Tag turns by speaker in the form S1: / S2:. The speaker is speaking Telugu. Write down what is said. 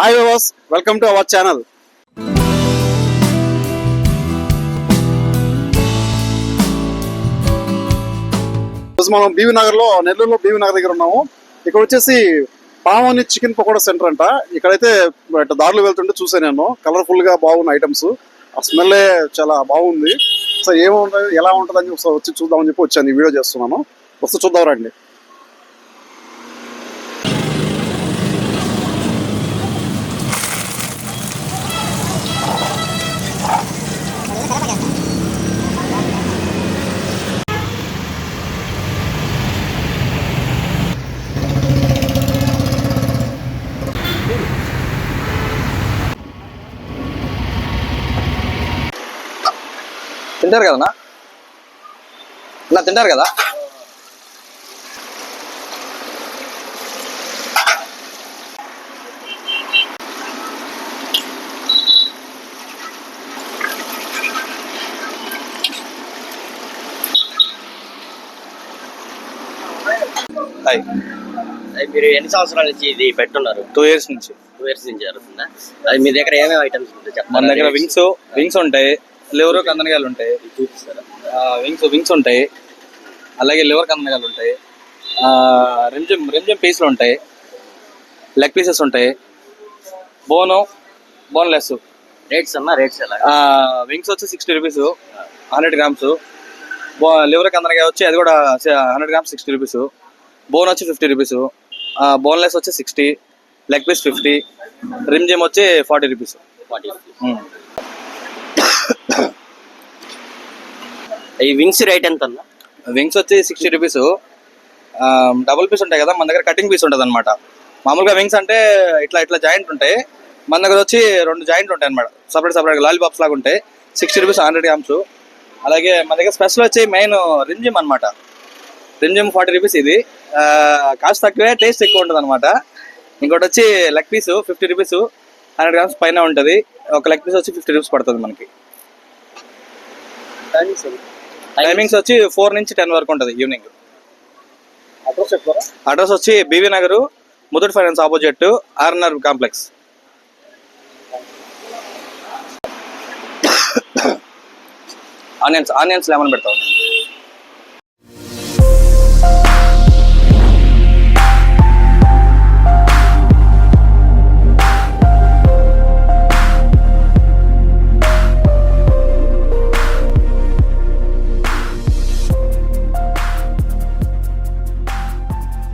S1: హాయ్ వివాస్ వెల్కమ్ టు అవర్ ఛానల్ ఈరోజు మనం బీవీ నగర్లో నెల్లూరులో బీవీ నగర్ దగ్గర ఉన్నాము. ఇక్కడ వచ్చేసి పావని చికెన్ పకోడా సెంటర్ అంట. ఇక్కడైతే దారిలో వెళ్తుంటే చూసాను నేను. కలర్ఫుల్గా బాగున్న ఐటమ్స్ ఆ స్మెల్ చాలా బాగుంది. సో ఏముంటుంది ఎలా ఉంటుంది అని ఒకసారి వచ్చి చూద్దామని చెప్పి వచ్చాను. ఈ వీడియో చేస్తున్నాను. వస్తే చూద్దాం రండి.
S2: తింటారు కదనా నా తింటారు కదా? హాయ్.
S3: మీరు ఎన్ని సంవత్సరాల నుంచి ఇది పెట్టున్నారు?
S2: టూ ఇయర్స్ నుంచి.
S3: టూ ఇయర్స్ నుంచి జరుగుతుందా? అది మీ దగ్గర ఏమేమి ఐటమ్స్ ఉంటాయి?
S2: మన దగ్గర వింగ్స్ వింగ్స్ ఉంటాయి. లివర్ కందనగాలు ఉంటాయి.
S3: చూపిస్తారా
S2: వింగ్స్ వింగ్స్ ఉంటాయి. అలాగే లివర్ కందనగాలు ఉంటాయి. రెంజం రెంజం పీసులు ఉంటాయి. లెగ్ పీసెస్ ఉంటాయి. బోను బోన్లెస్
S3: రేట్స్ అన్నా రేట్స్ ఎలా?
S2: వింగ్స్ వచ్చి సిక్స్టీ రూపీస్ హండ్రెడ్ గ్రామ్స్ బో లివర్ కందనగా వచ్చి అది కూడా hundred grams sixty rupees bone వచ్చి ఫిఫ్టీ రూపీస్ బోన్లెస్ వచ్చి సిక్స్టీ లెగ్ పీస్ ఫిఫ్టీ రిమ్ జిమ్ వచ్చి ఫార్టీ రూపీస్
S3: ఫార్టీ ఈ వింగ్స్ రేట్ ఎంత అన్నా
S2: వింగ్స్ వచ్చి సిక్స్టీ రూపీస్. డబుల్ పీస్ ఉంటాయి కదా మన దగ్గర కటింగ్ పీస్ ఉంటుంది అనమాట మామూలుగా వింగ్స్ అంటే ఇట్లా ఇట్లా జాయింట్ ఉంటాయి. మన దగ్గర వచ్చి రెండు జాయింట్ ఉంటాయి అనమాట సపరేట్ సపరేట్ లాలీపాప్స్ లాగా ఉంటాయి. సిక్స్టీ రూపీస్ హండ్రెడ్ గ్రామ్స్ అలాగే మన దగ్గర స్పెషల్ వచ్చి మెయిన్ రింజిమ్ అనమాట రింజిమ్ ఫార్టీ రూపీస్ ఇది. కాస్ట్ తక్కువే టేస్ట్ ఎక్కువ ఉంటుంది అనమాట ఇంకోటి వచ్చి leg piece fifty rupees hundred grams పైన ఉంటుంది. ఒక లెగ్ పీస్ వచ్చి ఫిఫ్టీ రూపీస్ పడుతుంది మనకి. టైమింగ్స్ వచ్చి ఫోర్ నుంచి టెన్ వరకు ఉంటుంది ఈవినింగ్. అడ్రస్ వచ్చి BV Nagar Muthoot finance opposite RNR complex. Onions onions lemon పెడతాం